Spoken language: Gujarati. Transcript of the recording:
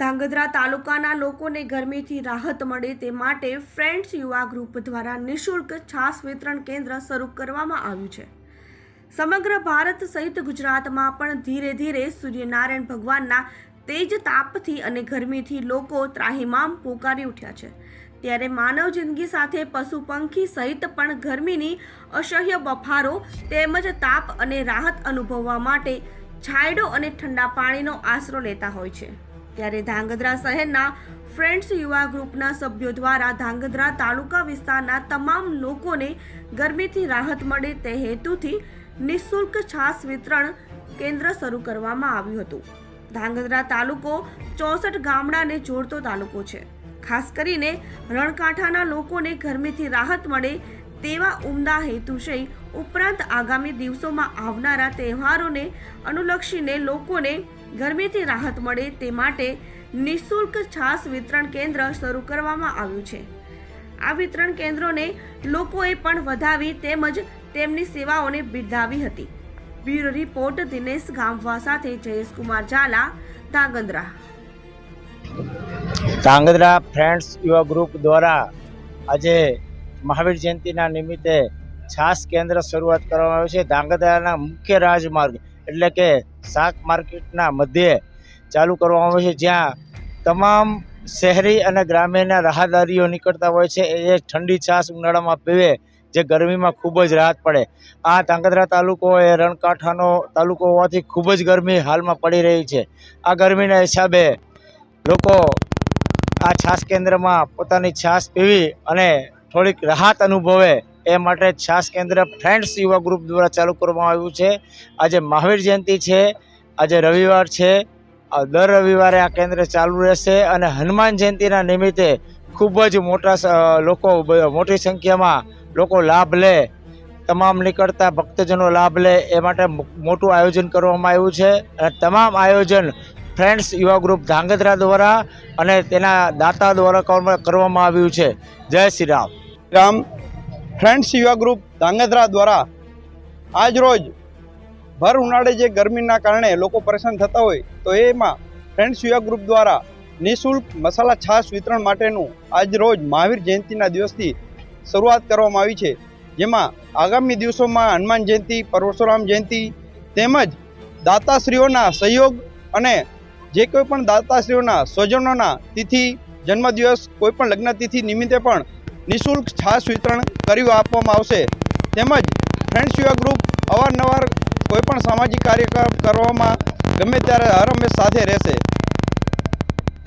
ધાંગધ્રા તાલુકાના લોકોને ગરમીથી રાહત મળે તે માટે ફ્રેન્ડ્સ યુવા ગ્રુપ દ્વારા નિઃશુલ્ક છાસ વિતરણ કેન્દ્ર શરૂ કરવામાં આવ્યું છે. સમગ્ર ભારત સહિત ગુજરાતમાં પણ ધીરે ધીરે સૂર્યનારાયણ ભગવાનના તેજ તાપથી અને ગરમીથી લોકો ત્રાહિમામ પોકારી ઉઠ્યા છે. ત્યારે માનવ જિંદગી સાથે પશુ પંખી સહિત પણ ગરમીની અસહ્ય બફારો તેમજ તાપ અને રાહત અનુભવવા માટે છાંયડો અને ઠંડા પાણીનો આશરો લેતા હોય છે. ત્યારે ધાંગધ્રા શહેરના ફ્રેન્ડ્સ યુવા ગ્રુપના સભ્યો દ્વારા ધાંગધ્રા તાલુકા વિસ્તારના તમામ લોકોને ગરમીથી રાહત મળે તે હેતુથી નિઃશુલ્ક છાસ વિતરણ કેન્દ્ર શરૂ કરવામાં આવ્યું હતું. ધાંગધ્રા તાલુકો ચોસઠ ગામડાને જોડતો તાલુકો છે. ખાસ કરીને રણકાંઠાના લોકોને ગરમીથી રાહત મળે તેવા ઉમદા હેતુશય ઉપરાંત આગામી દિવસોમાં આવનારા તહેવારોને અનુલક્ષીને લોકોને ગરમીથી રાહત મળે તે માટે નિઃશુલ્ક છાસ વિતરણ કેન્દ્ર શરૂ કરવામાં આવ્યું છે. આ વિતરણ કેન્દ્રોને લોકોએ પણ વધાવી તેમજ તેમની સેવાઓને બિરદાવી હતી. બ્યુરો રિપોર્ટ દિનેશ ગામવા સાથે જયેશકુમાર ઝાલા ધાંગધ્રા ધાંગધ્રા ફ્રેન્ડ્સ યુવા ગ્રુપ દ્વારા આજે મહાવીર જયંતિના નિમિત્તે છાસ કેન્દ્ર શરૂઆત કરવામાં આવ્યું છે. ધાંગધ્રાના મુખ્ય રાજમાર્ગ એટલે કે શાક માર્કેટના મધ્યે ચાલુ કરવામાં આવે છે, જ્યાં તમામ શહેરી અને ગ્રામ્યના રાહદારીઓ નીકળતા હોય છે. એ ઠંડી છાસ ઉનાળામાં પીવે, જે ગરમીમાં ખૂબ જ રાહત પડે. આ ધાંગધ્રા તાલુકો એ રણકાંઠાનો તાલુકો હોવાથી ખૂબ જ ગરમી હાલમાં પડી રહી છે. આ ગરમીના હિસાબે લોકો આ છાસ કેન્દ્રમાં પોતાની છાશ પીવી અને થોડીક રાહત અનુભવે. એ માટે છાસ કેન્દ્ર ફ્રેન્ડ્સ યુવા ગ્રુપ દ્વારા ચાલુ કરવામાં આવ્યું છે. આજે મહાવીર જયંતિ છે. આજે રવિવાર છે. દર રવિવારે આ કેન્દ્ર ચાલુ રહેશે અને હનુમાન જયંતિના નિમિત્તે ખૂબ જ મોટા લોકો મોટી સંખ્યામાં લોકો લાભ લે, તમામ નીકળતા ભક્તજનો લાભ લે, એ માટે મોટું આયોજન કરવામાં આવ્યું છે. અને તમામ આયોજન ફ્રેન્ડ્સ યુવા ગ્રુપ ધાંગધ્રા દ્વારા અને તેના દાતા દ્વારા કરવામાં આવ્યું છે. જય શ્રી રામ. રામ. ફ્રેન્ડ્સ યુવા ગ્રુપ ધાંગધ્રા દ્વારા આજ રોજ ભર ઉનાળે જે ગરમીના કારણે લોકો પરેશાન થતા હોય, તો એમાં ફ્રેન્ડ્સ યુવા ગ્રુપ દ્વારા નિઃશુલ્ક મસાલા છાશ વિતરણ માટેનું આજ રોજ મહાવીર જયંતિના દિવસથી શરૂઆત કરવામાં આવી છે. જેમાં આગામી દિવસોમાં હનુમાન જયંતિ પરશુરામ જયંતિ તેમજ દાતાશ્રીઓના સહયોગ અને જે કોઈ પણ દાતાશ્રીઓના સ્વજનોના તિથિ, જન્મદિવસ કોઈપણ લગ્ન તિથિ નિમિત્તે પણ નિઃશુલ્ક છાશ વિતરણ કર્યું આપવામાં આવશે. તેમજ ફ્રેન્ડ્સ યુવા ગ્રુપ અવારનવાર કોઈપણ સામાજિક કાર્યક્રમ કરવામાં ગમે ત્યારે હર હંમેશ સાથે રહેશે.